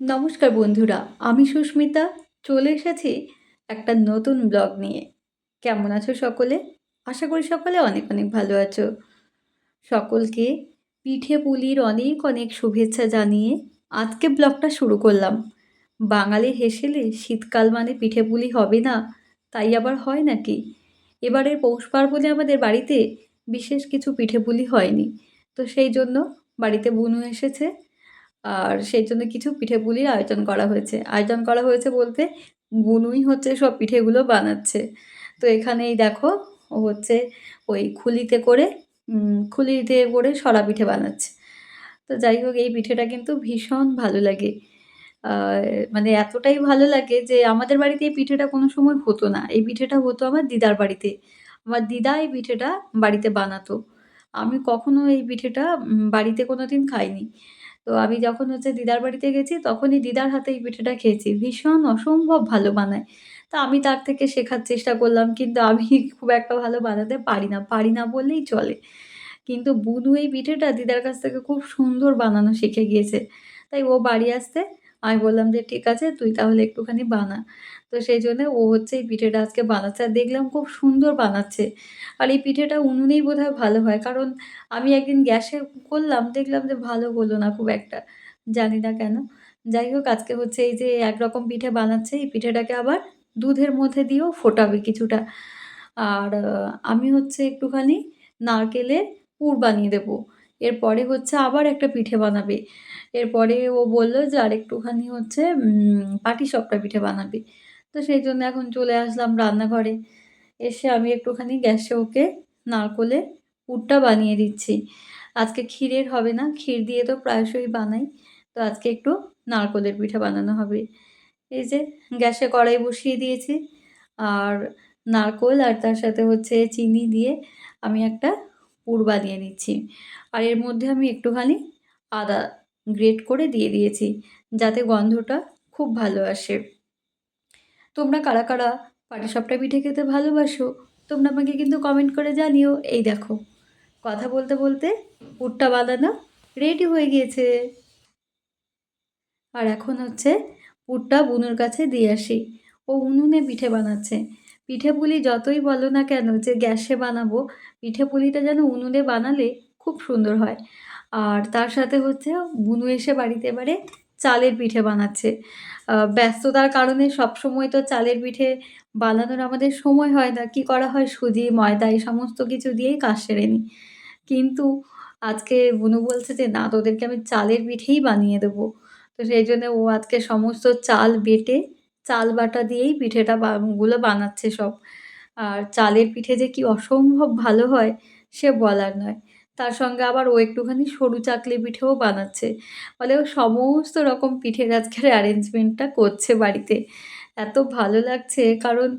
নমস্কার বন্ধুরা, আমি সুস্মিতা, চলে এসেছি একটা নতুন ব্লগ নিয়ে। কেমন আছো সকলে? আশা করি সকলে অনেক অনেক ভালো আছো। সকলকে পিঠে পুলির অনেক অনেক শুভেচ্ছা জানিয়ে আজকে ব্লগটা শুরু করলাম। বাঙালি হেসেলে শীতকাল মানে পিঠে পুলি হবে না, তাই আবার হয় নাকি? এবারের পৌষ পার্বণে আমাদের বাড়িতে বিশেষ কিছু পিঠে পুলি হয়নি, তো সেই জন্য বাড়িতে বুনু এসেছে। আর সেই জন্য কিছু পিঠে পুলির আয়োজন করা হয়েছে। আয়োজন করা হয়েছে বলতে বুনুই হচ্ছে সব পিঠেগুলো বানাচ্ছে। তো এখানেই দেখো, ও হচ্ছে ওই খুলিতে করে খুলিতে করে সরা পিঠে বানাচ্ছে। তো যাই হোক, এই পিঠেটা কিন্তু ভীষণ ভালো লাগে। মানে এতটাই ভালো লাগে যে আমাদের বাড়িতে এই পিঠেটা কোনো সময় হতো না। এই পিঠেটা হতো আমার দিদার বাড়িতে। আমার দিদা এই পিঠেটা বাড়িতে বানাতো। আমি কখনো এই পিঠেটা বাড়িতে কোনো দিন খাইনি। তো আমি যখন হচ্ছে দিদার বাড়িতে গেছি, তখনই দিদার হাতে এই পিঠেটা খেয়েছি। ভীষণ অসম্ভব ভালো বানায়। তা আমি তার থেকে শেখার চেষ্টা করলাম, কিন্তু আমি খুব একটা ভালো বানাতে পারি না। পারি না বললেই চলে। কিন্তু বুনু এই পিঠেটা দিদার কাছ থেকে খুব সুন্দর বানানো শিখে গিয়েছে। তাই ও বাড়ি আসতে আমি বললাম যে, ঠিক আছে, তুই তাহলে একটুখানি বানা। তো সেই জন্য ও হচ্ছে এই পিঠেটা আজকে বানাচ্ছে। আর দেখলাম খুব সুন্দর বানাচ্ছে। আর এই পিঠেটা উনুনেই বোধহয় ভালো হয়। কারণ আমি একদিন গ্যাসে করলাম, দেখলাম যে ভালো হলো না খুব একটা। জানি না কেন। যাই হোক, আজকে হচ্ছে এই যে একরকম পিঠে বানাচ্ছে, এই পিঠেটাকে আবার দুধের মধ্যে দিয়েও ফোটাবে কিছুটা। আর আমি হচ্ছে একটুখানি নারকেলের পুর বানিয়ে দেবো। এরপরে হচ্ছে আবার একটা পিঠে বানাবে। এরপরে ও বলল যে আর একটুখানি হচ্ছে সবটা পিঠে বানাবে। তো সেই জন্য এখন চলে আসলাম রান্নাঘরে। এসে আমি একটুখানি গ্যাসে ওকে নারকলে পুরটা বানিয়ে দিচ্ছি। আজকে ক্ষীরের হবে না, ক্ষীর দিয়ে তো প্রায়শই বানাই। তো আজকে একটু নারকলের পিঠা বানানো হবে। এই যে গ্যাসে কড়াই বসিয়ে দিয়েছি। আর নারকোল আর তার সাথে হচ্ছে চিনি দিয়ে আমি একটা পুর বানিয়ে নিচ্ছি। আর এর মধ্যে আমি একটুখানি আদা গ্রেট করে দিয়ে দিয়েছি, যাতে গন্ধটা খুব ভালো আসে। তোমরা কারা কারা পাটিসাপটা পিঠে খেতে ভালোবাসো, তোমরা আমাকে কিন্তু কমেন্ট করে জানিও। এই দেখো, কথা বলতে বলতে পুরটা বাঁধানো রেডি হয়ে গিয়েছে। আর এখন হচ্ছে পুরটা বুনুর কাছে দিয়ে আসি। ও উনুনে পিঠে বানাচ্ছে। পিঠে পুলি যতই বলো না কেন যে গ্যাসে বানাবো পিঠে পুলিটা যেন উনুনে বানালে খুব সুন্দর হয়। আর তার সাথে হচ্ছে বুনু এসে বাড়িতে এবারে চালের পিঠে বানাচ্ছে। ব্যস্ততার কারণে সব সময় তো চালের পিঠে বানানোর আমাদের সময় হয় না। কি করা হয়? সুজি, ময়দা, এই সমস্ত কিছু দিয়েই কাজ সেরে নিই। কিন্তু আজকে বুনু বলছে যে, না, তোদেরকে আমি চালের পিঠেই বানিয়ে দেবো। তো সেই জন্য ও আজকে সমস্ত চাল বেটে চাল বাটা দিয়েই পিঠেটা গুলো বানাচ্ছে সব। আর চালের পিঠে যে কি অসম্ভব ভালো হয়, সে বলার নয়। তার সঙ্গে আবার ও একটুখানি সরু চাকলি পিঠেও বানাচ্ছে। ফলে ও সমস্ত রকম পিঠের আজকের অ্যারেঞ্জমেন্টটা করছে বাড়িতে। এত ভালো লাগছে, কারণ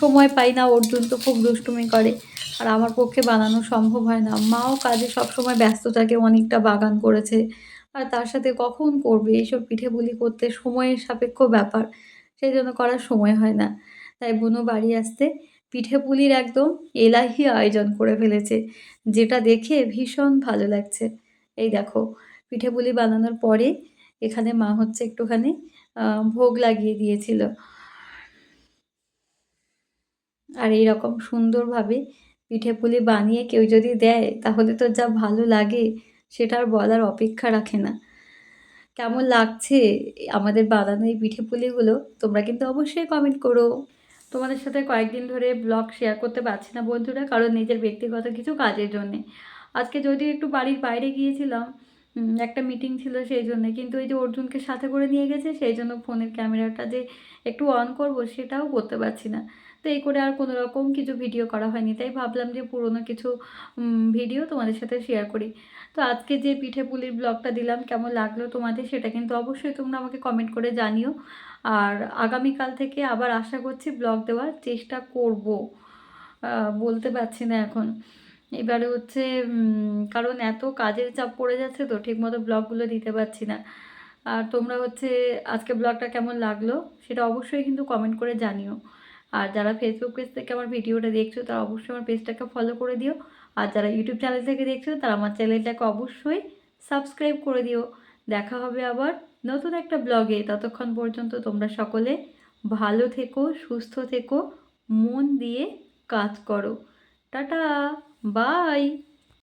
সময় পাই না, অর্জুন তো খুব দুষ্টুমি করে। আর আমার পক্ষে বানানো সম্ভব হয় না। মাও কাজে সবসময় ব্যস্ত থাকে, অনেকটা বাগান করেছে। আর তার সাথে কখন করবে? এইসব পিঠেগুলি করতে সময়ের সাপেক্ষ ব্যাপার। সেই জন্য করার সময় হয় না। তাই বুনো বাড়ি আসতে পিঠে পুলির একদম এলাহি আয়োজন করে ফেলেছে, যেটা দেখে ভীষণ ভালো লাগছে। এই দেখো, পিঠে পুলি বানানোর পরে এখানে মা হচ্ছে একটুখানি ভোগ লাগিয়ে দিয়েছিল। আর এই রকম সুন্দরভাবে পিঠে পুলি বানিয়ে কেউ যদি দেয়, তাহলে তো যা ভালো লাগে, সেটা আর বলার অপেক্ষা রাখে না। কেমন লাগছে আমাদের বানানো এই পিঠে পুলিগুলো? তোমরা কিন্তু অবশ্যই কমেন্ট করো। তোমাদের সাথে কয়েকদিন ধরে ব্লগ শেয়ার করতে পারছি না বন্ধুরা, কারণ নিজের ব্যক্তিগত কিছু কাজের জন্যে। আজকে যদিও একটু বাড়ির বাইরে গিয়েছিলাম একটা মিটিং ছিল সেই জন্যে, কিন্তু ওই যে অর্জুনকে সাথে করে নিয়ে গেছে, সেই জন্য ফোনের ক্যামেরাটা যে একটু অন করব সেটাও করতে পারছি না। তো এই করে আর কোনো রকম কিছু ভিডিও করা হয়নি। তাই ভাবলাম যে পুরোনো কিছু ভিডিও তোমাদের সাথে শেয়ার করি। তো আজকে যে পিঠে পুলির ব্লগটা দিলাম, কেমন লাগল তোমাদের সেটা কিন্তু অবশ্যই তোমরা আমাকে কমেন্ট করে জানিও। আর আগামীকাল থেকে আবার আশা করছি ব্লগ দেওয়ার চেষ্টা করব। বলতে পারছি না এখন। এবারে হচ্ছে কারণ এত কাজের চাপ পড়ে যাচ্ছে তো ঠিকমতো ব্লগগুলো দিতে পারছি না। আর তোমরা হচ্ছে আজকে ব্লগটা কেমন লাগল সেটা অবশ্যই কিন্তু কমেন্ট করে জানিও। আর যারা ফেসবুক পেজ থেকে আমার ভিডিওটা দেখছ, তারা অবশ্যই আমার পেজটাকে ফলো করে দিও। আর যারা ইউটিউব চ্যানেল থেকে দেখছ, তারা আমার চ্যানেলটাকে অবশ্যই সাবস্ক্রাইব করে দিও। দেখা হবে আবার নতুন একটা ব্লগে ততক্ষণ পর্যন্ত তোমরা সকলে ভালো থেকো, সুস্থ থেকো, মন দিয়ে কাজ করো। Tata bye